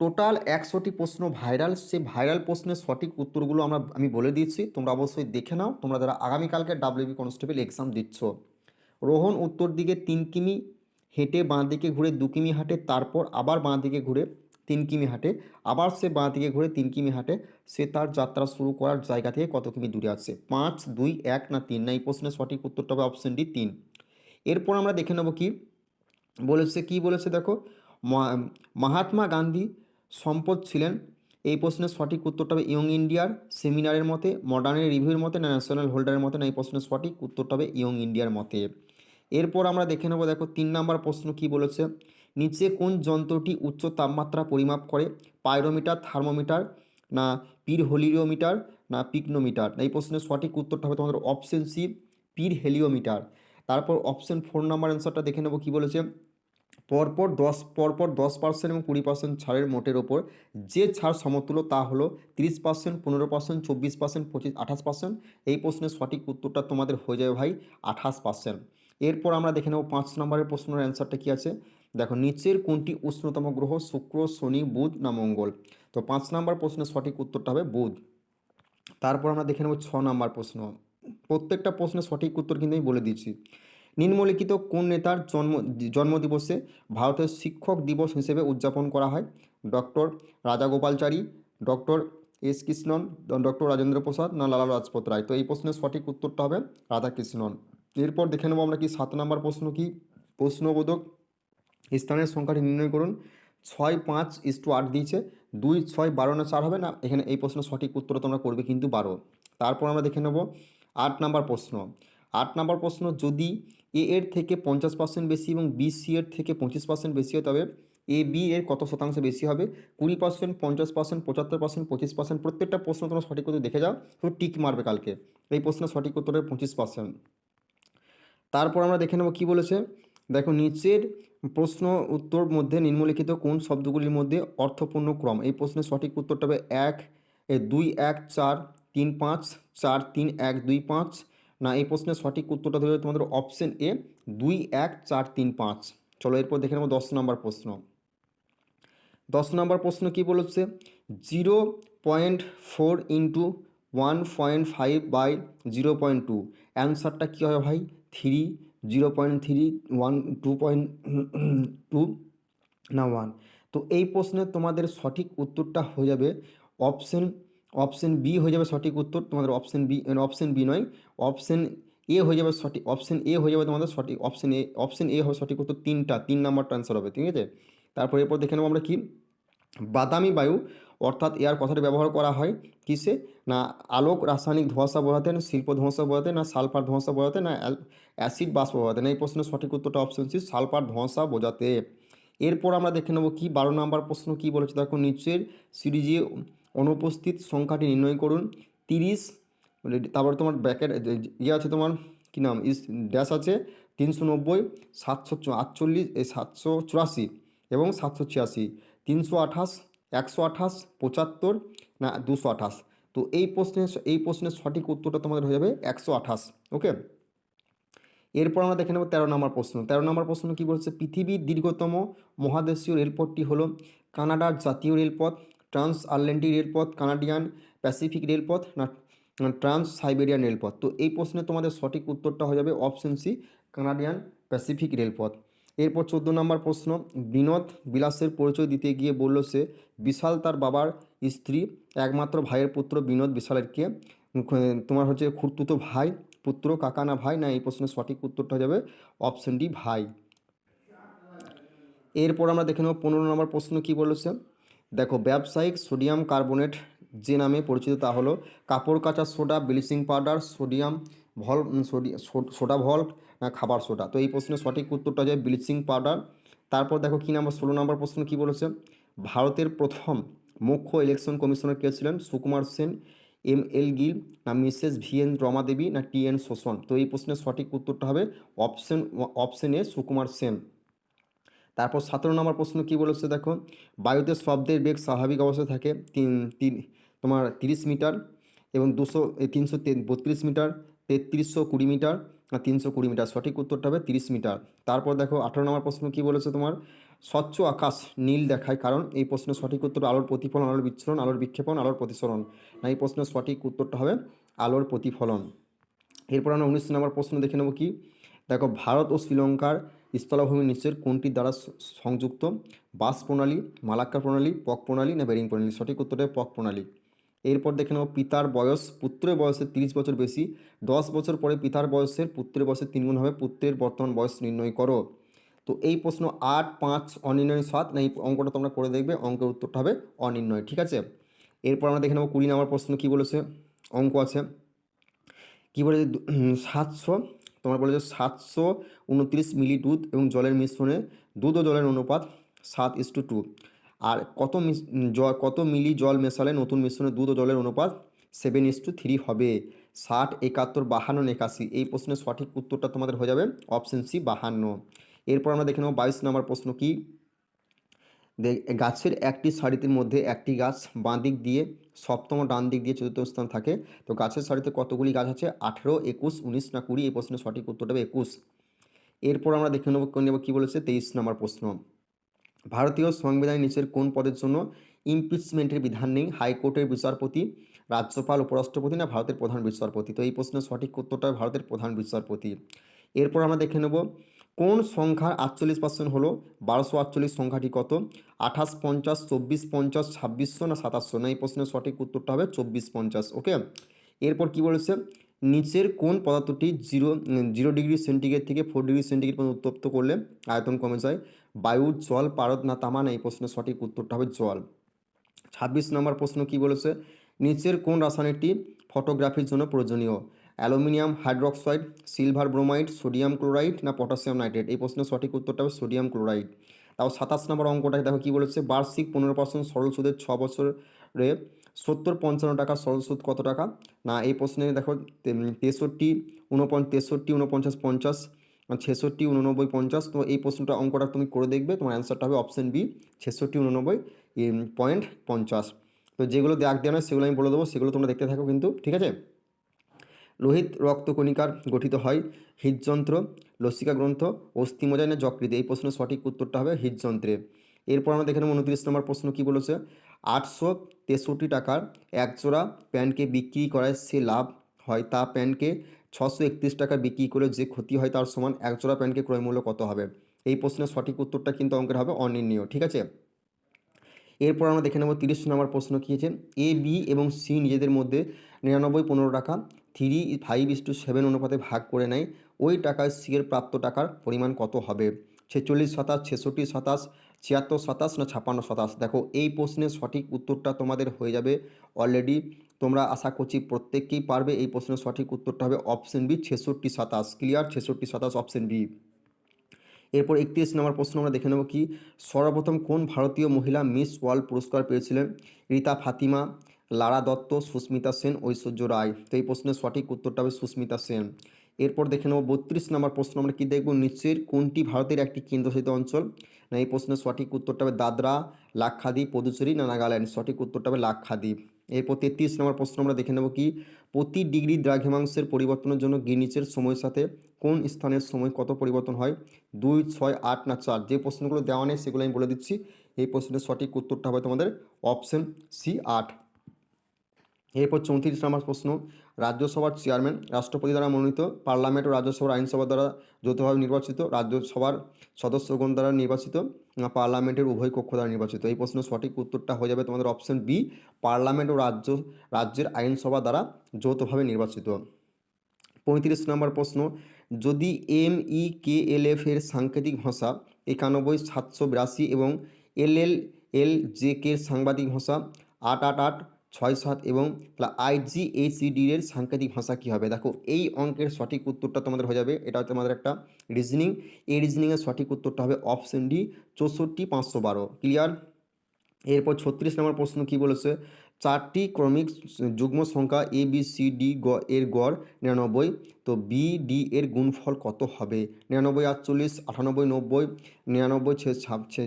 Total একশোটি প্রশ্ন viral সে viral প্রশ্নের সঠিক উত্তরগুলো আমরা, আমি বলে দিয়েছি তোমরা অবশ্যই দেখে নাও। তোমরা যারা আগামীকালকে ডাব্লিউবি কনস্টেবল এক্সাম দিচ্ছ, রোহন উত্তর দিকে তিন কিমি হেঁটে বাঁ দিকে ঘুরে দু কিমি হাঁটে, তারপর আবার বাঁ দিকে ঘুরে তিন কিমি হাঁটে, আবার সে বাঁ দিকে ঘুরে তিন কিমি হাঁটে, সে তার যাত্রা শুরু করার জায়গা থেকে কত কিমি দূরে আছে? পাঁচ, দুই, এক না তিন? না, এই প্রশ্নের সঠিক উত্তরটা হবে অপশন ডি তিন। এরপর আমরা দেখে নেব কি বলেছে কি বলেছে দেখো? মহাত্মা গান্ধী সম্পদ ছিলেন। এই প্রশ্নের সঠিক উত্তরটা হবে ইয়ং ইন্ডিয়ার সেমিনারের মতে, মডার্নের রিভিউর মতে না ন্যাশনাল হোল্ডারের মতে না, এই প্রশ্নের সঠিক উত্তরটা হবে ইয়ং ইন্ডিয়ার মতে। এরপর আমরা দেখে নেব দেখো তিন নাম্বার প্রশ্ন কি বলেছে? নিচে কোন যন্ত্রটি উচ্চ তাপমাত্রা পরিমাপ করে? পাইরোমিটার, থার্মোমিটার না পির হোলিওমিটার না পিকনোমিটার? এই প্রশ্নের সঠিক উত্তরটা হবে তোমাদের অপশন সি, পির হেলিওমিটার। তারপর অপশন ফোর নাম্বার অ্যান্সারটা দেখে নেব কি বলেছে? পরপর দশ পরপর দশ পার্সেন্ট এবং কুড়ি পার্সেন্ট ছাড়ের মোটের ওপর যে ছাড় সমতুল্য তা হলো তিরিশ পার্সেন্ট পনেরো পার্সেন্ট চব্বিশ পার্সেন্ট পঁচিশ, আঠাশ পার্সেন্ট এই প্রশ্নের সঠিক উত্তরটা তোমাদের হয়ে যাবে ভাই আঠাশ পার্সেন্ট এরপর আমরা দেখে নেব পাঁচ নম্বরের প্রশ্নের অ্যান্সারটা কী আছে। দেখো, নিচের কোনটি উষ্ণতম গ্রহ শুক্র, শনি, বুধ না মঙ্গল? তো পাঁচ নম্বর প্রশ্নের সঠিক উত্তরটা হবে বুধ। তারপর আমরা দেখে নেব ছ নম্বর প্রশ্ন। প্রত্যেকটা প্রশ্নের সঠিক উত্তর কিন্তু আমি বলে দিয়েছি নিম্নলিখিত কোন নেতার জন্ম, জন্মদিবসে ভারতের শিক্ষক দিবস হিসেবে উদযাপন করা হয়? Doctor Rajagopalachari doctor S Krishnan, doctor Rajendra Prasad না লালা রাজপত রায়? তো এই প্রশ্নের সঠিক উত্তরটা হবে রাধাকৃষ্ণন। এরপর দেখে নেব আমরা কি সাত নম্বর প্রশ্ন কি? প্রশ্নবোধক স্থানের সংখ্যাটি নির্ণয় করুন। ছয় পাঁচ ইস টু আট দিয়েছে। দুই ছয় বারো না চার হবে? না, এখানে এই প্রশ্নের সঠিক উত্তর তোমরা করবে কিন্তু বারো। তারপর আমরা দেখে নেব আট নাম্বার প্রশ্ন। আট নাম্বার প্রশ্ন, যদি এ এর থেকে পঞ্চাশ পার্সেন্ট বেশি এবং বি সি এর থেকে পঁচিশ পার্সেন্ট বেশি হয়, তবে এ বি এর কত শতাংশ বেশি হবে? কুড়ি পার্সেন্ট পঞ্চাশ পার্সেন্ট পঁচাত্তর পার্সেন্ট পঁচিশ পার্সেন্ট প্রত্যেকটা প্রশ্ন তোমরা সঠিক উত্তর দেখে যাও, শুধু টিক মারবে কালকে। এই প্রশ্নের সঠিক উত্তর হবে পঁচিশ পার্সেন্ট তারপর আমরা দেখে নেব কী বলেছে? দেখো, নিচের প্রশ্ন উত্তর মধ্যে নিম্নলিখিত কোন শব্দগুলির মধ্যে অর্থপূর্ণ ক্রম? এই প্রশ্নের সঠিক উত্তরটা হবে এক দুই, এক, চার, তিন, পাঁচ, চার, তিন, এক, দুই, পাঁচ না, এই প্রশ্নের সঠিক উত্তরটা দেবে তোমাদের অপশন এ দুই এক চার তিন পাঁচ। চলো এরপর দেখে নেব দশ নম্বর প্রশ্ন। দশ নম্বর প্রশ্ন কি বলেছে? Zero point four into one point five by zero point two. অ্যান্সারটা কী হবে ভাই? Three, zero point three, one, two point two, না, ওয়ান। তো এই প্রশ্নে তোমাদের সঠিক উত্তরটা হয়ে যাবে অপশন অপশন বি হয়ে যাবে সঠিক উত্তর তোমাদের অপশন বি অপশন বি নয়, অপশন এ হয়ে যাবে সঠিক, অপশন এ হয়ে যাবে তোমাদের সঠিক, অপশন এ অপশন এ হবে সঠিক উত্তর তিনটা, তিন নাম্বারটা অ্যান্সার হবে, ঠিক আছে? তারপর এরপর দেখে নেব আমরা কি? বাদামি বায়ু, অর্থাৎ এয়ার কথাটি ব্যবহার করা হয় কিসে? না আলোক, রাসায়নিক ধোঁয়াশা বোঝাতে না শিল্প ধোঁয়াশা বোঝাতে না সালফার ধোঁয়াশা বোঝাতে না অ্যাসিড বাষ্প বোঝাতে না এই প্রশ্নের সঠিক উত্তরটা অপশন সি সালফার ধোঁয়াশা বোঝাতে। এরপর আমরা দেখে নেব কি, বারো নম্বর প্রশ্ন কি বলেছে? দেখো নিচের সিরিজে অনুপস্থিত সংখ্যাটি নির্ণয় করুন। তিরিশ তারপর তোমার ব্যাকেট ইয়ে আছে তোমার, কী নাম? ইস, ড্যাশ আছে, তিনশো নব্বই, সাতশো আটচল্লিশ সাতশো চুরাশি এবং সাতশো ছিয়াশি। তিনশো আঠাশ, একশো আঠাশ, পঁচাত্তর, না, দুশো আঠাশ। তো এই প্রশ্নের এই প্রশ্নের সঠিক উত্তরটা তোমাদের হয়ে যাবে একশো আঠাশ, ওকে? এরপর আমরা দেখে নেব তেরো নম্বর প্রশ্ন। তেরো নম্বর প্রশ্ন কী বলছে? পৃথিবীর দীর্ঘতম মহাদেশীয় রেলপথটি হলো কানাডার জাতীয় রেলপথ। ট্রান্স আটলান্টিক রেলপথ, কানাডিয়ান প্যাসিফিক রেলপথ না ট্রান্স সাইবেরিয়ান রেলপথ। তো এই প্রশ্নে তোমাদের সঠিক উত্তরটা হয়ে যাবে অপশন সি কানাডিয়ান প্যাসিফিক রেলপথ। এরপর চোদ্দ নম্বর প্রশ্ন, বিনোদ বিলাসের পরিচয় দিতে গিয়ে বলল সে, বিশাল তার বাবার স্ত্রী, একমাত্র ভাইয়ের পুত্র বিনোদ বিশালেরকে তোমার হচ্ছে খুঁড়তুতো ভাই, পুত্র কাকা না ভাই? না, এই প্রশ্নের সঠিক উত্তরটা হয়ে যাবে অপশন ডি ভাই। এরপর আমরা দেখে নেব পনেরো নম্বর প্রশ্ন কী বলেছে দেখো, ব্যবসায়িক সোডিয়াম কার্বোনেট যে নামে পরিচিত তা হলো কাপড় কাচা সোডা, ব্লিচিং পাউডার, সোডিয়াম ভল সোডি- ভল্ট না খাবার সোডা। তো এই প্রশ্নের সঠিক উত্তরটা যাবে ব্লিচিং পাউডার। তারপর দেখো, কী নাম্বার, ষোলো নম্বর প্রশ্ন কী বলেছে? ভারতের প্রথম মুখ্য ইলেকশন কমিশনার কে ছিলেন? সুকুমার সেন, এম এল গিল না Mrs V N Rama Devi না টি এন শোষণ? তো এই প্রশ্নের সঠিক উত্তরটা হবে option option A Sukumar Sen. তারপর সতেরো নম্বর প্রশ্ন কী বলেছে দেখো? বায়ুতে শব্দের বেগ স্বাভাবিক অবস্থায় থাকে তিন তিন, তোমার তিরিশ মিটার এবং দুশো তিনশো বত্রিশ মিটার, তেত্রিশশো কুড়ি মিটার আর তিনশো কুড়ি মিটার। সঠিক উত্তরটা হবে তিরিশ মিটার। তারপর দেখো আঠারো নম্বর প্রশ্ন কী বলেছে তোমার? স্বচ্ছ আকাশ নীল দেখায় কারণ এই প্রশ্নের সঠিক উত্তর আলোর প্রতিফলন, আলোর বিচ্ছুরণ, আলোর বিক্ষেপণ, আলোর প্রতিসরণ। না, এই প্রশ্নের সঠিক উত্তরটা হবে আলোর প্রতিফলন। এরপর আমরা উনিশ নম্বর প্রশ্ন দেখে নেব কি? দেখো ভারত ও শ্রীলঙ্কার স্থলভূমির নিচের কোনটি দ্বারা সংযুক্ত? বাস প্রণালী মালাক্কা প্রণালী, পক প্রণালী না বেরিং প্রণালী? সঠিক উত্তরটা পক প্রণালী। এরপর দেখে নেব পিতার বয়স, পুত্রের বয়সের তিরিশ বছর বেশি। দশ বছর পরে পিতার বয়সের, পুত্রের বয়সের তিনগুণ হবে, পুত্রের বর্তমান বয়স নির্ণয় করো। তো এই প্রশ্ন আট, পাঁচ, অনির্ণয় সাত, না এই অঙ্কটা তোমরা করে দেখবে, অঙ্কের উত্তরটা হবে অনির্ণয়, ঠিক আছে? এরপর আমরা দেখে নেব কুড়ি নম্বর প্রশ্ন কী বলেছে? অঙ্ক আছে। কী বলেছে? সাতশো তোমার বলেছে সাতশো উনত্রিশ মিলি দুধ এবং জলের মিশ্রণে দুধ ও জলের অনুপাত সাত ইস টু টু আর কত জল কত মিলি জল মেশালে নতুন মিশ্রণে দুধ ও জলের অনুপাত সেভেন ইস টু থ্রি হবে? ষাট, একাত্তর, বাহান্ন, একাশি। এই প্রশ্নের সঠিক উত্তরটা তোমাদের হয়ে যাবে অপশন সি বাহান্ন। এরপর আমরা দেখে নেব বাইশ নম্বর প্রশ্ন কি? গাছের একটি সারিতে মধ্যে একটি গাছ বাঁ দিক দিয়ে সপ্তম ডান দিক দিয়ে চতুর্থ স্থান থাকে। তো গাছের সারিতে কতগুলি গাছ আছে? আঠেরো, একুশ, উনিশ না কুড়ি? এই প্রশ্নের সঠিক উত্তরটা হবে একুশ। এরপর আমরা দেখে নেব নেব কী বলেছে? তেইশ নম্বর প্রশ্ন। ভারতীয় সংবিধানের নিচের কোন পদের জন্য ইমপিচমেন্টের বিধান নেই? হাইকোর্টের বিচারপতি, রাজ্যপাল, উপরাষ্ট্রপতি না ভারতের প্রধান বিচারপতি? তো এই প্রশ্নের সঠিক উত্তরটা ভারতের প্রধান বিচারপতি। এরপর আমরা দেখে নেব কোন সংখ্যার আটচল্লিশ পার্সেন্ট হলো? বারোশো আটচল্লিশ সংখ্যাটি কত? আঠাশ পঞ্চাশ, চব্বিশ পঞ্চাশ, ছাব্বিশশো না সাতাশশো? না, এই প্রশ্নের সঠিক উত্তরটা হবে চব্বিশ পঞ্চাশ ওকে এরপর কি বলেছে? নিচের কোন পদার্থটি জিরো জিরো ডিগ্রি সেন্টিগ্রেড থেকে ফোর ডিগ্রি সেন্টিগ্রেড পর্যন্ত উত্তপ্ত করলে? আয়তন কমে যায়। বায়ু, জল, পারদ না তামা? না, এই প্রশ্নের সঠিক উত্তরটা হবে জল। ছাব্বিশ নম্বর প্রশ্ন কি বলেছে? নিচের কোন রাসায়নিকটি ফটোগ্রাফির জন্য প্রয়োজনীয়? Aluminium hydroxide, silver bromide, sodium chloride না পটাশিয়াম নাইট্রেট? এই প্রশ্নের সঠিক উত্তরটা হবে সোডিয়াম ক্লোরাইড। তাও সাতাশ নম্বর অঙ্কটা দেখো কী বলেছে? বার্ষিক পনেরো পার্সেন্ট সরল সুদের ছ বছরে সত্তর পঞ্চান্ন টাকা, সরল সুদ কত টাকা? না, এই প্রশ্নে দেখো তেষট্টি উনপঞ্চ তেষট্টি উনপঞ্চাশ পঞ্চাশ, ছেষট্টি উননব্বই পঞ্চাশ। তো এই প্রশ্নটা অঙ্কটা তুমি করে দেখবে, তোমার অ্যান্সারটা হবে অপশন বি ছেষট্টি উননব্বই পয়েন্ট পঞ্চাশ। তো যেগুলো দেখ দেওয়া নয় সেগুলো আমি বলে দেবো, সেগুলো তোমরা দেখতে থাকো কিন্তু, ঠিক আছে? লোহিত রক্তকণিকার গঠিত হয়। হৃদযন্ত্র, লসিকা গ্রন্থ অস্থিমজ্জা না যকৃত এই প্রশ্নের সঠিক উত্তরটা হবে হৃদযন্ত্রে। এরপর আমরা দেখে নেব উনত্রিশ নম্বর প্রশ্ন কী বলেছে? আটশো তেষট্টি টাকার একজোড়া প্যান্টকে বিক্রি করায় সে লাভ হয়। তা প্যান্টকে ছশো একত্রিশ টাকা বিক্রি করে যে ক্ষতি হয় তার সমান একজোড়া প্যান্টকে ক্রয় মূল্য কত হবে? এই প্রশ্নের সঠিক উত্তরটা কিন্তু অঙ্কের হবে অনির্ণীয়, ঠিক আছে? এরপর আমরা দেখে নেব তিরিশ নম্বর প্রশ্ন কী আছে এ, বি এবং সি নিজেদের মধ্যে নিরানব্বই পনেরো টাকা three five is two seven অনুপাতে ভাগ করে নেয়। ওই টাকায় সি এর প্রাপ্ত টাকার পরিমাণ কত হবে? ছেচল্লিশ সাতাশ, ছেষট্টি সাতাশ, ছিয়াত্তর সাতাশ না ছাপ্পান্ন সাতাশ? দেখো, এই প্রশ্নের সঠিক উত্তরটা তোমাদের হয়ে যাবে অলরেডি তোমরা আশা করছি প্রত্যেককেই পারবে এই প্রশ্নের সঠিক উত্তরটা হবে অপশন বি ছেষট্টি সাতাশ। ক্লিয়ার ছেষট্টি সাতাশ অপশন বি এরপর একত্রিশ নম্বর প্রশ্ন আমরা দেখে নেব কি? সর্বপ্রথম কোন ভারতীয় মহিলা মিস ওয়ার্ল্ড পুরস্কার পেয়েছিলেন? রীতা ফাতিমা লারা দত্ত, সুস্মিতা সেন, ঐশ্বর্য রায়। তো এই প্রশ্নের সঠিক উত্তরটা হবে সুস্মিতা সেন। এরপর দেখে নেব বত্রিশ নম্বর প্রশ্ন। আমরা কি দেখব নিচের কোনটি ভারতের একটি কেন্দ্রশাসিত অঞ্চল? না, এই প্রশ্নের সঠিক উত্তরটা হবে দাদরা, লাক্ষাদ্বীপ, পদুচেরি, না নাগাল্যান্ড? সঠিক উত্তরটা হবে লাক্ষাদ্বীপ। এরপর তেত্রিশ নম্বর প্রশ্ন আমরা দেখে নেব কি? প্রতি ডিগ্রি দ্রাঘিমাংশের পরিবর্তনের জন্য গ্রিনিচের সময়ের সাথে কোন স্থানের সময় কত পরিবর্তন হয়? দুই, ছয়, আট, না চার? যে প্রশ্নগুলো দেওয়া নেই, সেগুলো আমি বলে দিচ্ছি। এই প্রশ্নের সঠিক উত্তরটা হবে তোমাদের অপশন সি আট। এরপর চৌত্রিশ নম্বর প্রশ্ন, রাজ্যসভার চেয়ারম্যান রাষ্ট্রপতি দ্বারা মনোনীত পার্লামেন্ট ও রাজ্যসভার আইনসভা দ্বারা যৌথভাবে নির্বাচিত, রাজ্যসভার সদস্যগণ দ্বারা নির্বাচিত পার্লামেন্টের উভয় কক্ষ দ্বারা নির্বাচিত। এই প্রশ্নের সঠিক উত্তরটা হয়ে যাবে তোমাদের অপশন বি পার্লামেন্ট ও রাজ্য, রাজ্যের আইনসভা দ্বারা যৌথভাবে নির্বাচিত। পঁয়ত্রিশ নম্বর প্রশ্ন, যদি এম ই কে এল এফ এর সাংকেতিক ভাষা একানব্বই, সাতশো বিরাশি এবং এল এল এল জে কে সাংবাদিক ভাষা আট আট আট ছয় সাত এবং আইজিএসিডি এর সাংকেতিক ভাষা কী হবে? দেখো, এই অঙ্কের সঠিক উত্তরটা তোমাদের হয়ে যাবে। এটা হচ্ছে আমাদের একটা রিজনিং এই রিজনিংয়ের সঠিক উত্তরটা হবে অপশন ডি চৌষট্টি পাঁচশো বারো। ক্লিয়ার এরপর ছত্রিশ নম্বর প্রশ্ন কি বলেছে? চারটি ক্রমিক যুগ্ম সংখ্যা এ বি সি ডি গ, এর গড় নিরানব্বই। তো বি ডি এর গুণফল কত হবে? নিরানব্বই, আটচল্লিশ, আটানব্বই, নব্বই, নিরানব্বই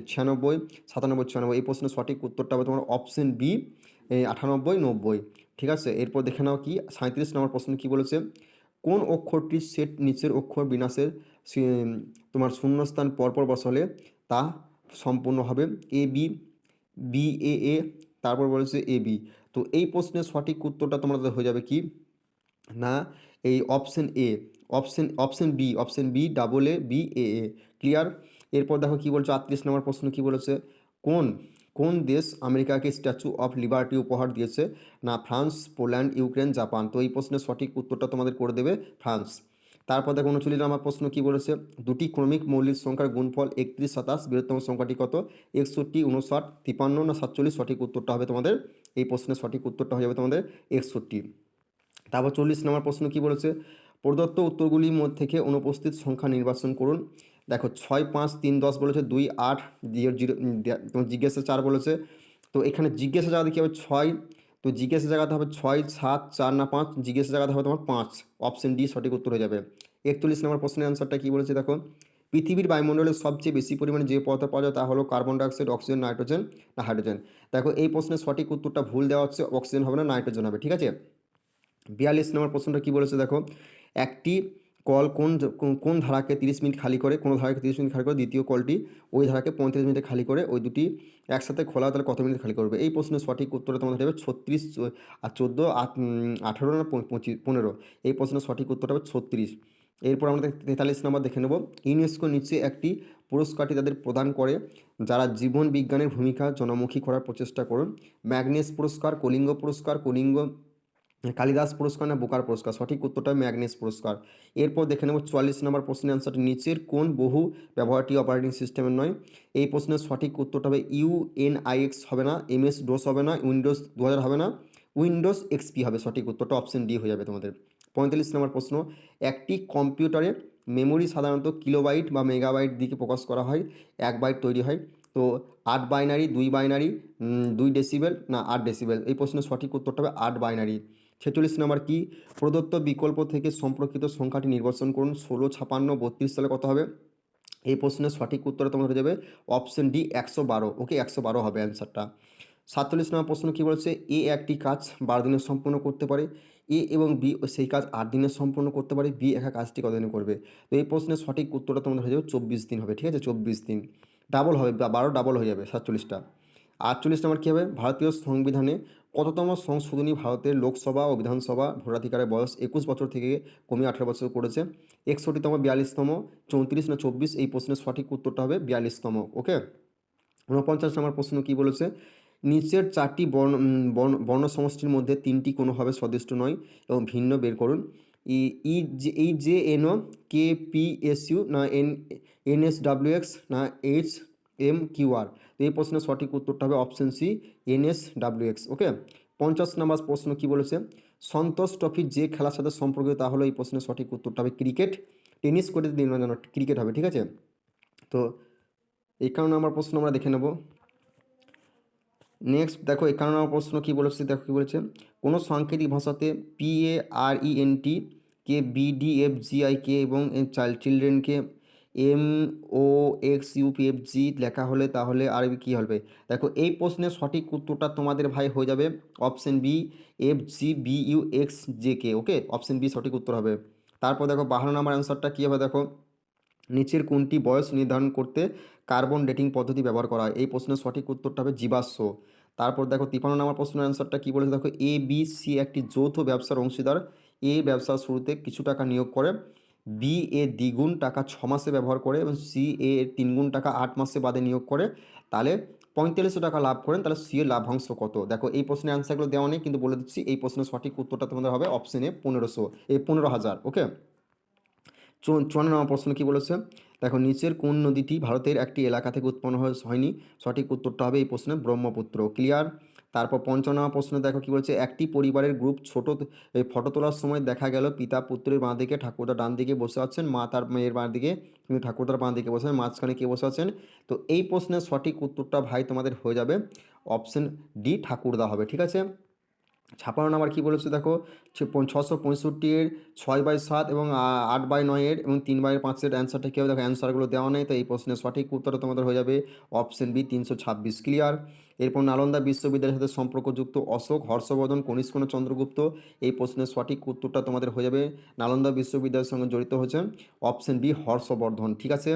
ছিয়ানব্বই, সাতানব্বই ছিয়ানব্বই এই প্রশ্নের সঠিক উত্তরটা হবে তোমার অপশন বি আটানব্বই, নব্বই, ঠিক আছে? এরপর দেখে নাও কি সাঁত্রিশ নম্বর প্রশ্ন কি বলেছে? কোন অক্ষরটির সেট নিচের অক্ষর বিন্যাসের সি- তোমার শূন্যস্থান পরপর বসালে তা সম্পূর্ণ হবে? এ বি বি এ এ তারপর বলেছে এ বি তো এই প্রশ্নের সঠিক উত্তরটা তোমাদের হয়ে যাবে কি? না, এই option A option option B option B double A B A A clear এরপর দেখো কি বলছে, আটত্রিশ নম্বর প্রশ্ন কি বলেছে? কোন কোন দেশ আমেরিকাকে স্ট্যাচু অফ লিবার্টি উপহার দিয়েছে? না, ফ্রান্স, পোল্যান্ড, ইউক্রেন, জাপান। তো এই প্রশ্নের সঠিক উত্তরটা তোমাদের করে দেবে ফ্রান্স। তারপর দেখো উনচল্লিশ নম্বর প্রশ্ন কী বলেছে? দুটি ক্রমিক মৌলিক সংখ্যার গুণফল একত্রিশ, সাতাশ, বৃহত্তম সংখ্যাটি কত? একষট্টি, উনষাট, তিপান্ন না সাতচল্লিশ? সঠিক উত্তরটা হবে তোমাদের। এই প্রশ্নের সঠিক উত্তরটা হয়ে যাবে তোমাদের একষট্টি। তারপর চল্লিশ নম্বর প্রশ্ন কী বলেছে? প্রদত্ত উত্তরগুলির মধ্যে থেকে অনুপস্থিত সংখ্যা নির্বাচন করুন। দেখো ছয় পাঁচ তিন দশ বলেছে, দুই আট জিরো জিরো তোমার জিজ্ঞাসা চার বলেছে। তো এখানে জিজ্ঞাসা জায়গাতে কী হবে? ছয়, তো জিজ্ঞাসা জায়গাতে হবে ছয়, সাত, চার না পাঁচ, জিজ্ঞাসা জায়গাতে হবে তোমার পাঁচ। অপশন ডি সঠিক উত্তর হয়ে যাবে। একচল্লিশ নম্বর প্রশ্নের অ্যান্সারটা কী বলেছে দেখো? পৃথিবীর বায়ুমণ্ডলে সবচেয়ে বেশি পরিমাণে যে পদার্থ পাওয়া যায় তা হলো কার্বন ডাইঅক্সাইড অক্সিজেন নাইট্রোজেন না হাইড্রোজেন দেখো এই প্রশ্নের সঠিক উত্তরটা ভুল দেওয়া হচ্ছে অক্সিজেন হবে না নাইট্রোজেন হবে, ঠিক আছে? বিয়াল্লিশ নম্বর প্রশ্নটা কী বলেছে দেখো? একটি কল কোন কোন ধারাকে তিরিশ মিনিট খালি করে, কোনো ধারাকে তিরিশ মিনিট খালি করে, দ্বিতীয় কলটি ওই ধারাকে পঁয়ত্রিশ মিনিটে খালি করে, ওই দুটি একসাথে খোলা, তাহলে কত মিনিট খালি করবে? এই প্রশ্নের সঠিক উত্তরটা তোমাদের হবে ছত্রিশ আর চোদ্দ আঠেরো না পঁচিশ পনেরো। এই প্রশ্নের সঠিক উত্তরটা হবে ছত্রিশ। এরপর আমরা তেতাল্লিশ নম্বর দেখে নেব। ইউনেস্কো নিচে একটি পুরস্কারটি তাদের প্রদান করে। যারা জীবন বিজ্ঞানের ভূমিকা জনমুখী করার প্রচেষ্টা করুন। ম্যাগনেস পুরস্কার, কলিঙ্গ পুরস্কার, কলিঙ্গ কালিদাস পুরস্কার না বোকার পুরস্কার? সঠিক উত্তরটা ম্যাগনেস পুরস্কার। এরপর দেখে নেব চুয়াল্লিশ নম্বর প্রশ্নের অ্যান্সারটি নিচের, কোন বহু ব্যবহারটি অপারেটিং সিস্টেমের নয়? এই প্রশ্নের সঠিক উত্তরটা হবে ইউএনআইএক্স হবে না এমএস ডোস হবে না উইন্ডোজ দু হাজার হবে না উইন্ডোজ এক্সপি হবে। সঠিক উত্তরটা অপশন ডি হয়ে যাবে তোমাদের। পঁয়তাল্লিশ নম্বর প্রশ্ন, একটি কম্পিউটারে মেমোরি সাধারণত কিলোবাইট বা মেগাবাইট দিকে প্রকাশ করা হয়, এক বাইট তৈরি হয়। তো আট বাইনারি দুই বাইনারি দুই ডেসিবেল না আট ডেসিবেল এই প্রশ্নের সঠিক উত্তরটা হবে আট বাইনারি ছেচল্লিশ নম্বর কি? প্রদত্ত বিকল্প থেকে সম্পর্কিত সংখ্যাটি নির্বাচন করুন। ষোলো, ছাপান্ন, বত্রিশ সালে কত হবে? এই প্রশ্নের সঠিক উত্তরে তোমাদের হয়ে যাবে অপশন ডি একশো বারো। ওকে একশো বারো হবে অ্যান্সারটা সাতচল্লিশ নম্বর প্রশ্ন কী বলছে? এ একটি কাজ বারো দিনে সম্পূর্ণ করতে পারে। এ এবং বি সেই কাজ আট দিনে সম্পূর্ণ করতে পারে। বি একা কাজটি কতদিনে করবে? তো এই প্রশ্নের সঠিক উত্তরটা তোমাদের হয়ে যাবে চব্বিশ দিন হবে, ঠিক আছে? চব্বিশ দিন। ডাবল হবে বারো ডাবল হয়ে যাবে সাতচল্লিশটা। আটচল্লিশ নম্বর কী হবে? ভারতীয় সংবিধানে কততম সংশোধনী ভারতের লোকসভা ও বিধানসভা ভোটাধিকারের বয়স একুশ বছর থেকে কমিয়ে আঠেরো বছর করেছে। একষট্টিতম, বিয়াল্লিশতম, চৌত্রিশ না চব্বিশ এই প্রশ্নের সঠিক উত্তরটা হবে বিয়াল্লিশতম, ওকে? ঊনপঞ্চাশ নম্বর প্রশ্ন কী বলেছে? নিচের চারটি বর্ণ বর্ণ সমষ্টির মধ্যে তিনটি কোনোভাবে সদৃষ্ট নয় এবং ভিন্ন বের করুন। ই যে, এই J N O K, P, S, U, না, এন এন, এস এক্স, না, এইচ এম কিউ আর তো এই প্রশ্নের সঠিক উত্তরটা হবে option C N S W X okay পঞ্চাশ নাম্বার প্রশ্ন কি বলেছে? সন্তোষ ট্রফির যে খেলার সাথে সম্পর্কিত, তা হলো এই প্রশ্নের সঠিক উত্তরটা হবে ক্রিকেট। টেনিস করে দিন জানো ক্রিকেট হবে, ঠিক আছে? তো একান্ন নম্বর প্রশ্ন আমরা দেখে নেব। নেক্সট দেখো একান্ন নম্বর প্রশ্ন কী বলেছে? দেখো কী বলেছে? কোনো সাংকেতিক ভাষাতে P A R E N T K B D F G I K এবং child চিলড্রেনকে M, O, X U P F G লেখা হলে তাহলে আরবি কী হবে? দেখো, এই প্রশ্নের সঠিক উত্তরটা তোমাদের ভাই হয়ে যাবে option B, F, G, B, U, X, J, K, okay? Option B সঠিক উত্তর হবে। তারপর দেখো, বাহান্ন নম্বর অ্যান্সারটা কী হবে দেখো? নিচের কোনটি বয়স নির্ধারণ করতে কার্বন ডেটিং পদ্ধতি ব্যবহার করা হয়? এই প্রশ্নের সঠিক উত্তরটা হবে জীবাশ্ম। তারপর দেখো, তিপান্ন নম্বর প্রশ্নের অ্যান্সারটা কী বলেছে? দেখো, এ, বি, সি একটি যৌথ ব্যবসার অংশীদার। এ ব্যবসার শুরুতে কিছু টাকা নিয়োগ করে। বি এ দ্বিগুণ টাকা ছ মাসে ব্যবহার করে এবং সি এ তিনগুণ টাকা আট মাসে বাদে নিয়োগ করে, তাহলে পঁয়তাল্লিশশো টাকা লাভ করেন, তাহলে সি এর লাভাংশ কত? দেখো, এই প্রশ্নের অ্যান্সারগুলো দেওয়া নেই, কিন্তু বলে দিচ্ছি, এই প্রশ্নের সঠিক উত্তরটা তোমাদের হবে অপশনে পনেরোশো, এই পনেরো হাজার ওকে চুয়ান্ন নম্বর প্রশ্ন কী বলেছে? দেখো, নিচের কোন নদীটি ভারতের একটি এলাকা থেকে উৎপন্ন হয়নি, সঠিক উত্তরটা হবে এই প্রশ্নে ব্রহ্মপুত্র ক্লিয়ার তারপর পঞ্চান্ন প্রশ্ন দেখো কী বলছে? একটি পরিবারের গ্রুপ ছোট ফটো তোলার সময় দেখা গেল পিতা পুত্রের বাঁ দিকে ঠাকুরদার ডান দিকে বসে আছেন, মা তার মেয়ের বাঁ দিকে কিন্তু ঠাকুরদার বাঁ দিকে বসে মাঝখানে কে বসে আছেন? তো এই প্রশ্নের সঠিক উত্তরটা ভাই তোমাদের হয়ে যাবে। অপশন ডি ঠাকুরদা হবে, ঠিক আছে? ছাপান্ন নাম্বার কী বলেছে দেখো? ছশো পঁয়ষট্টির ছয় বাই সাত এবং আট বাই নয়ের এবং তিন বাই পাঁচের অ্যান্সারটা কী হবে? দেখো অ্যান্সারগুলো দেওয়া নেই তো এই প্রশ্নের সঠিক উত্তরটা তোমাদের হয়ে যাবে অপশন বি তিনশো ছাব্বিশ ক্লিয়ার এরপর নালন্দা বিশ্ববিদ্যালয়ের সাথে সম্পর্কযুক্ত অশোক হর্ষবর্ধন কনিষ্কন চন্দ্রগুপ্ত, এই প্রশ্নের সঠিক উত্তরটা তোমাদের হয়ে যাবে নালন্দা বিশ্ববিদ্যালয়ের সঙ্গে জড়িত হয়েছে অপশন বি হর্ষবর্ধন, ঠিক আছে?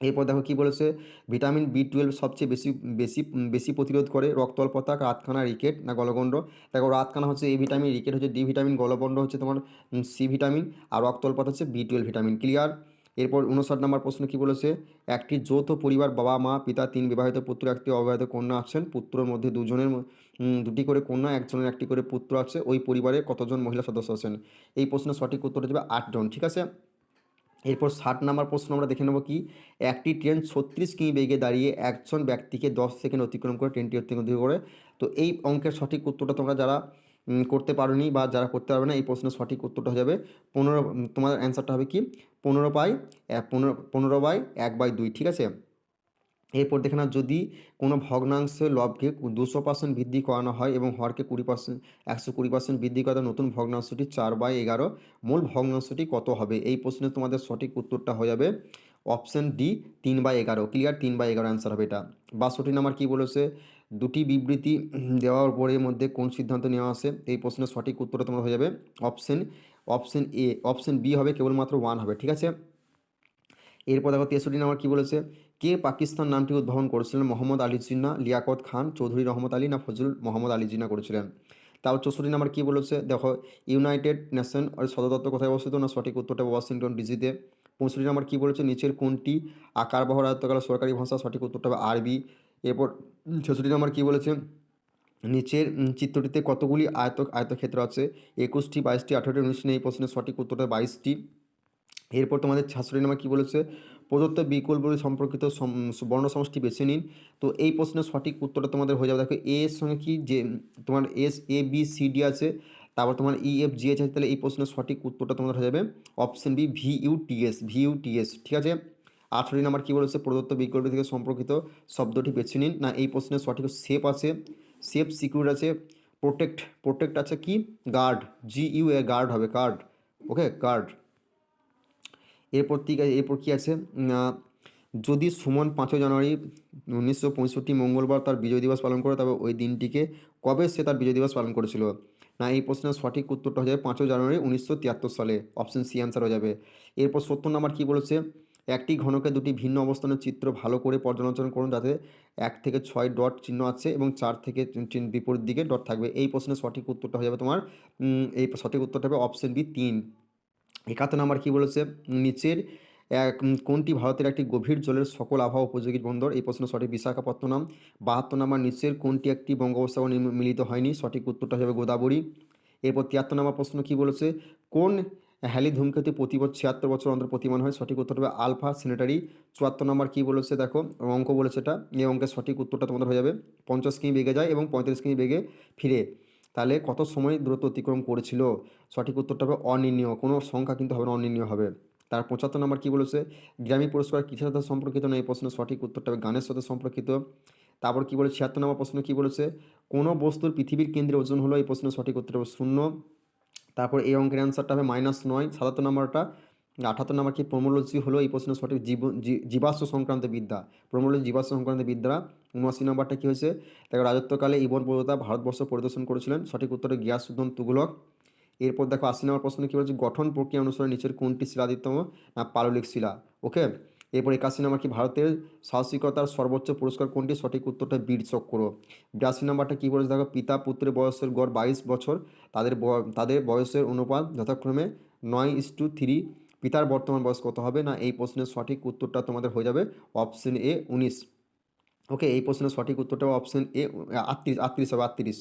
এরপর দেখো কী বলেছে? ভিটামিন বি টুয়েলভ সবচেয়ে বেশি বেশি বেশি প্রতিরোধ করে রক্ত অল্পতা রাতকানা রিকেট না গলগণ্ড দেখো রাতখানা হচ্ছে এ ভিটামিন, রিকেট হচ্ছে ডি ভিটামিন গলগণ্ড হচ্ছে তোমার সি ভিটামিন আর রক্ত অল্পতা হচ্ছে বি টুয়েলভ ভিটামিন। ক্লিয়ার এরপর উনষাট নম্বর প্রশ্ন কী বলেছে? একটি যৌথ পরিবার বাবা, মা, পিতা, তিন বিবাহিত পুত্র, একটি অবিবাহিত কন্যা আছেন। পুত্রের মধ্যে দুজনের দুটি করে কন্যা, একজনের একটি করে পুত্র আছে। ওই পরিবারে কতজন মহিলা সদস্য আছেন? এই প্রশ্নের সঠিক উত্তর হচ্ছে আটজন, ঠিক আছে? এরপর ষাট নাম্বার প্রশ্ন আমরা দেখে নেব কি? একটি ট্রেন ছত্রিশ কিমি বেগে দাঁড়িয়ে একজন ব্যক্তিকে দশ সেকেন্ড অতিক্রম করে ট্রেনটি অতিক্রম করে। তো এই অঙ্কের সঠিক উত্তরটা তোমরা যারা করতে পারোনি বা যারা করতে পারবে না, এই প্রশ্নের সঠিক উত্তরটা হয়ে যাবে পনেরো, তোমাদের অ্যান্সারটা হবে কি? পনেরো বাই পনেরো পনেরো বাই এক বাই দুই, ঠিক আছে? এরপর দেখে না যদি কোনো ভগ্নাংশের লবকে দুশো পার্সেন্ট বৃদ্ধি করানো হয় এবং হরকে কুড়ি পার্সেন্ট একশো কুড়ি পার্সেন্ট বৃদ্ধি করাতে নতুন ভগ্নাংশটি চার বাই এগারো মূল ভগ্নাংশটি কত হবে? এই প্রশ্নে তোমাদের সঠিক উত্তরটা হয়ে যাবে অপশন ডি তিন বাই এগারো। ক্লিয়ার তিন বাই এগারো অ্যান্সার হবে এটা। বাষট্টি নাম্বার কী বলেছে? দুটি বিবৃতি দেওয়ার পরের মধ্যে কোন সিদ্ধান্ত নেওয়া আসে এই প্রশ্নের সঠিক উত্তরটা তোমার হয়ে যাবে option option A option B হবে কেবলমাত্র ওয়ান হবে, ঠিক আছে? এরপর দেখো তেষট্টি নাম্বার কী বলেছে? কে পাকিস্তান নামটি উদ্ভাবন করেছিলেন? মোহাম্মদ আলী জিন্না, লিয়াকত খান, চৌধুরী রহমত আলী না ফজল মোহাম্মদ আলী জিন্না করেছিলেন? তাও চৌষট্টি নাম্বার কী বলেছে? দেখো, ইউনাইটেড নেশন আর সদর দপ্তর কোথায় অবস্থিত? না, সঠিক উত্তরটা ওয়াশিংটন ডিসিতে। পঁয়ষট্টি নাম্বার কী বলেছে? নিচের কোনটি? আকার বহ রাজত্বকাল সরকারি ভাষা, সঠিক উত্তরটা হবে আরবি। এরপর ছেষট্টি নাম্বার কী বলেছে? নিচের চিত্রটিতে কতগুলি আয়ত, আয়তক্ষেত্র আছে? একুশটি, বাইশটি, আঠারোটি, উনিশটি, এই প্রশ্নের সঠিক উত্তরটা বাইশটি। এরপর তোমাদের ছাত্রী নামা কী বলেছে? প্রদত্ত বিকল্পগুলি সম্পর্কিত বর্ণ সমষ্টি বেছে নিন। তো এই প্রশ্নের সঠিক উত্তরটা তোমাদের হয়ে যাবে। দেখো এ এর সঙ্গে কি যে, তোমার S A B C D আছে, তারপর তোমার ই এফ জি এইচ আছে, তাহলে এই প্রশ্নের সঠিক উত্তরটা তোমাদের হয়ে যাবে option B V U T S V U T S ঠিক আছে? আঠারো নাম্বার কী বলেছে? প্রদত্ত বিকল্প থেকে সম্পর্কিত শব্দটি বেছে নিন। না, এই প্রশ্নের সঠিক সেফ আছে সেফ সিকিউর আছে প্রোটেক্ট প্রোটেক্ট আছে কি? Guard G U A guard হবে গার্ড ওকে গার্ড এরপর ঠিক এরপর কী আছে? যদি সুমন পাঁচই জানুয়ারি উনিশশো পঁয়ষট্টি মঙ্গলবার তার বিজয় দিবস পালন করে, তবে ওই দিনটিকে কবে সে তার বিজয় দিবস পালন করেছিল? না, এই প্রশ্নের সঠিক উত্তরটা হয়ে যাবে পাঁচই জানুয়ারি উনিশশো তিয়াত্তর সালে। অপশন সি অ্যান্সার হয়ে যাবে। এরপর সত্তর নাম্বার কী বলেছে? একটি ঘনকে দুটি ভিন্ন অবস্থানের চিত্র ভালো করে পর্যালোচনা করুন, যাতে এক থেকে ছয় ডট চিহ্ন আছে এবং চার থেকে বিপরীত দিকে ডট থাকবে। এই প্রশ্নের সঠিক উত্তরটা হয়ে যাবে তোমার এই সঠিক উত্তরটা হবে অপশন বি তিন। একাত্তর নাম্বার কী বলেছে? নিচের এক কোনটি ভারতের একটি গভীর জলের সকল আবহাওয়া উপযোগী বন্দর? এই প্রশ্ন সঠিক। বিশাখাপত্তনম। বাহাত্তর নাম্বার নিচের কোনটি একটি বঙ্গোপসাগর মিলিত হয়নি? সঠিক উত্তরটা হবে গোদাবরী। এরপর তিয়াত্তর নাম্বার প্রশ্ন কী বলেছে? কোন হ্যালি ধূমকেতু প্রতি বছর ছিয়াত্তর বছর অন্তর প্রতিমান হয়? সঠিক উত্তর হবে আলফা সিনেটারি। চুয়াত্তর নম্বর কী বলেছে? দেখো, অঙ্ক বলেছে এটা। এই অঙ্কের সঠিক উত্তরটা তোমাদের হয়ে যাবে। পঞ্চাশ কিমি বেগে যায় এবং পঁয়ত্রিশ কিমি বেগে ফিরে। তাহলে কত সময় দূরত্ব অতিক্রম করেছিল? সঠিক উত্তরটা হবে অনির্ণীয়। কোনো সংখ্যা কিন্তু হবে না, অনির্ণীয় হবে। তার পঁচাত্তর নম্বর কী বলেছে? গ্র্যামি পুরস্কার কিসের সাথে সম্পর্কিত? না, এই প্রশ্নের সঠিক উত্তরটা হবে গানের সাথে সম্পর্কিত। তারপর কী বলে ছিয়াত্তর নম্বর প্রশ্ন কী বলেছে? কোনো বস্তুর পৃথিবীর কেন্দ্রে ওজন হলো, এই প্রশ্নের সঠিক উত্তর হবে শূন্য। তারপর এই অঙ্কের অ্যান্সারটা হবে মাইনাস নয়। সাতাত্তর নম্বরটা আঠাত্তর নম্বর কি? প্রমোলজি হলো এই প্রশ্নের সঠিক জীব জীবাশ্ম সংক্রান্ত বিদ্যা। প্রমোলজি জীবাশ্ম সংক্রান্ত বিদ্যা উনআশি নম্বরটা কী হয়েছে? দেখো, রাজত্বকালে ইবন বরদা ভারতবর্ষ পরিদর্শন করেছিলেন। সঠিক উত্তরে গিয়াসুদ্দন তুগলক এরপর দেখো, আশি নম্বর প্রশ্ন কী বলছে? গঠন প্রক্রিয়া অনুসারে নিচের কোনটি শিলাদিত্যম না পাললিক শিলা? ওকে? এরপর একাশি নম্বর কি? ভারতের সাহসিকতার সর্বোচ্চ পুরস্কার কোনটি? সঠিক উত্তরটা বীর চক্র। বিরাশি নম্বরটা কী বলেছে? দেখো, পিতা পুত্রের বয়সের গড় বাইশ বছর। তাদের তাদের বয়সের অনুপাত যথাক্রমে নয় ইস টু থ্রি। পিতার বর্তমান বয়স কত হবে? না, এই প্রশ্নের সঠিক উত্তরটা তোমাদের হয়ে যাবে অপশন এ উনিশ। ওকে এই প্রশ্নের সঠিক উত্তরটা অপশন এ আটত্রিশ আটত্রিশ হবে, আটত্রিশ।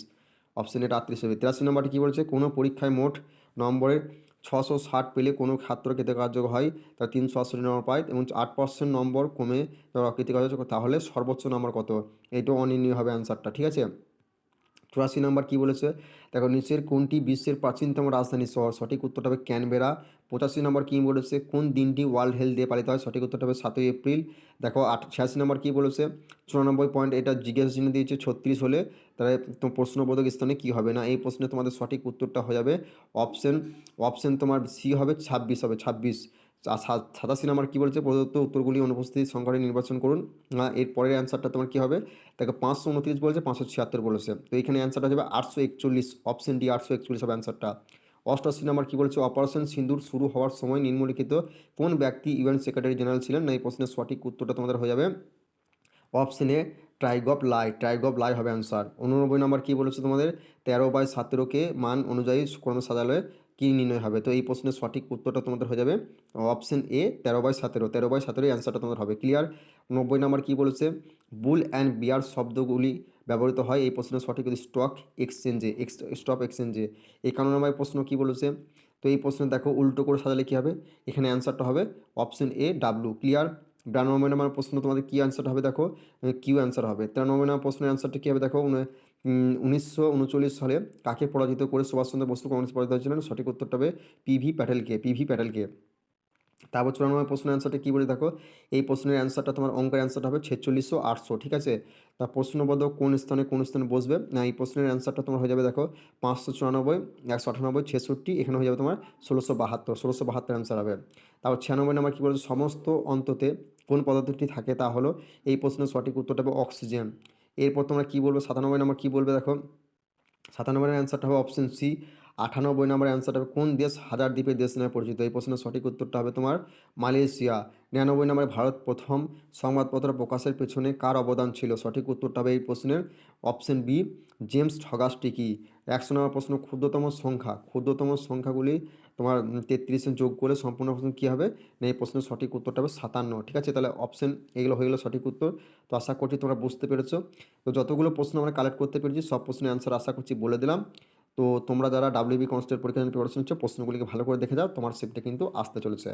অপশন এটা আটত্রিশ হবে। তিরাশি নম্বরটি কী বলছে? কোনো পরীক্ষায় মোট নম্বরের ছশো ষাট পেলে কোনো ছাত্র কৃতকার্য হয়? তার তিনশো আশি নম্বর পায় এবং আট পার্সেন্ট নম্বর কমে কৃতকার্য তাহলে সর্বোচ্চ নম্বর কত? এইটাও অনির্ণীয় হবে অ্যান্সারটা ঠিক আছে? চুরাশি নম্বর কী বলেছে? দেখো, নিচের কোনটি বিশ্বের প্রাচীনতম রাজধানী শহর? সঠিক উত্তরটা হবে ক্যানবেরা। পঁচাশি নম্বর কী বলেছে? কোন দিনটি ওয়ার্ল্ড হেলথ ডে পালিত হয়? সঠিক উত্তরটা হবে সাতই এপ্রিল। দেখো, আট, ছিয়াশি নম্বর কী বলেছে? চুরানব্বই পয়েন্ট, এটা জিজ্ঞেস চিহ্ন দিয়েছে ছত্রিশ হলে। তাহলে প্রশ্নবোধক স্থানে কী হবে না? এই প্রশ্নে তোমাদের সঠিক উত্তরটা হয়ে যাবে অপশন অপশন তোমার সি হবে, ছাব্বিশ হবে, ছাব্বিশ। সাতাশি নম্বর কী বলছে? প্রদত্ত উত্তরগুলি অনুপস্থিত সংখ্যাটি নির্বাচন করুন। না এর পরের অ্যান্সারটা তোমার কী হবে? তাকে পাঁচশো উনত্রিশ বলেছে, পাঁচশো ছিয়াত্তর বলেছে। তো এখানে অ্যান্সারটা যাবে আটশো একচল্লিশ অপশন ডি আটশো একচল্লিশ হবে অ্যান্সারটা অষ্টআশি নাম্বার কী বলছে? অপারেশন সিন্দুর শুরু হওয়ার সময় নিম্নলিখিত কোন ব্যক্তি ইউএন সেক্রেটারি জেনারেল ছিলেন? না, এই প্রশ্নের সঠিক উত্তরটা তোমাদের হয়ে যাবে অপশন এ ট্রাইগপ লাই ট্রাইগপ লাই হবে অ্যান্সার উননব্বই নম্বর কী বলেছে তোমাদের? তেরো বাই সতেরোকে মান অনুযায়ী ক্রমে সাজালে কী নির্ণয় হবে? তো এই প্রশ্নের সঠিক উত্তরটা তোমাদের হয়ে যাবে অপশন এ তেরো বাই সতেরো। তেরো বাই সতেরোই অ্যান্সারটা তোমাদের হবে ক্লিয়ার নব্বই নম্বর কী বলেছে? বুল অ্যান্ড বিয়ার শব্দগুলি ব্যবহৃত হয় এই প্রশ্নের সঠিক স্টক এক্সচেঞ্জে স্টক এক্সচেঞ্জে একান্ন নম্বর প্রশ্ন কী বলেছে? তো এই প্রশ্নে দেখো উল্টো করে সাজালে কী হবে? এখানে অ্যান্সারটা হবে অপশন এ ডাব্লু ক্লিয়ার বিরানব্বই নম্বর প্রশ্ন তোমাদের কী অ্যান্সারটা হবে দেখো? কিউ অ্যান্সার হবে। তিরানব্বই নম্বর প্রশ্নের অ্যান্সারটা কী হবে দেখো? উনিশশো উনচল্লিশ সালে কাকে পরাজিত করে সুভাষচন্দ্র বসু কংগ্রেস পরাজিত হয়েছিলেন? সঠিক উত্তরটা হবে পিভি প্যাটেলকে পিভি প্যাটেলকে। তারপর চুরানব্বই প্রশ্নের অ্যান্সারটা কী বলে দেখো? এই প্রশ্নের অ্যান্সারটা তোমার অঙ্কের অ্যান্সারটা হবে ছেচল্লিশশো আটশো, ঠিক আছে? তা প্রশ্নবদ্ধ কোন স্থানে কোন স্থানে বসবে? না, এই প্রশ্নের অ্যান্সারটা তোমার হয়ে যাবে দেখো পাঁচশো চুরানব্বই, একশো আটানব্বই, ছেষট্টি, এখানে হয়ে যাবে তোমার ষোলোশো বাহাত্তর ষোলোশো বাহাত্তর অ্যান্সার হবে। তারপর ছিয়ানব্বই নাম্বার কী বলছে? সমস্ত অন্ততে কোন পদার্থটি থাকে? তা হলো এই প্রশ্নের সঠিক উত্তরটা হবে অক্সিজেন। এরপর তোমরা কী বলবে? সাতানব্বই নম্বর কী বলবে দেখো? সাতানব্বই অ্যান্সারটা হবে অপশন সি আটানব্বই নম্বর অ্যান্সারটা হবে কোন দেশ হাজার দ্বীপের দেশ নামে পরিচিত? এই প্রশ্নের সঠিক উত্তরটা হবে তোমার মালয়েশিয়া। নিরানব্বই নম্বরে ভারত প্রথম সংবাদপত্র প্রকাশের পেছনে কার অবদান ছিল? সঠিক উত্তরটা হবে এই প্রশ্নের অপশন বি জেমস ঠগাস্টিকি একশো নম্বর প্রশ্ন, ক্ষুদ্রতম সংখ্যা। ক্ষুদ্রতম সংখ্যাগুলি তোমার তেত্রিশে যোগ করলে সম্পূর্ণ প্রশ্ন কী হবে? না, এই প্রশ্নের সঠিক উত্তরটা হবে সাতান্ন। ঠিক আছে? তাহলে অপশন এগুলো হয়ে গেলো সঠিক উত্তর। তো আশা করছি তোমরা বুঝতে পেরেছ। তো যতগুলো প্রশ্ন আমরা কালেক্ট করতে পেরেছি, সব প্রশ্নের অ্যান্সার আশা করছি বলে দিলাম। তো তোমরা যারা ডাব্লিউবি কনস্টেবল পরীক্ষা প্রিপারেশন হচ্ছে প্রশ্নগুলিকে ভালো করে দেখে যাও। তোমার সেটটা কিন্তু আসতে চলেছে।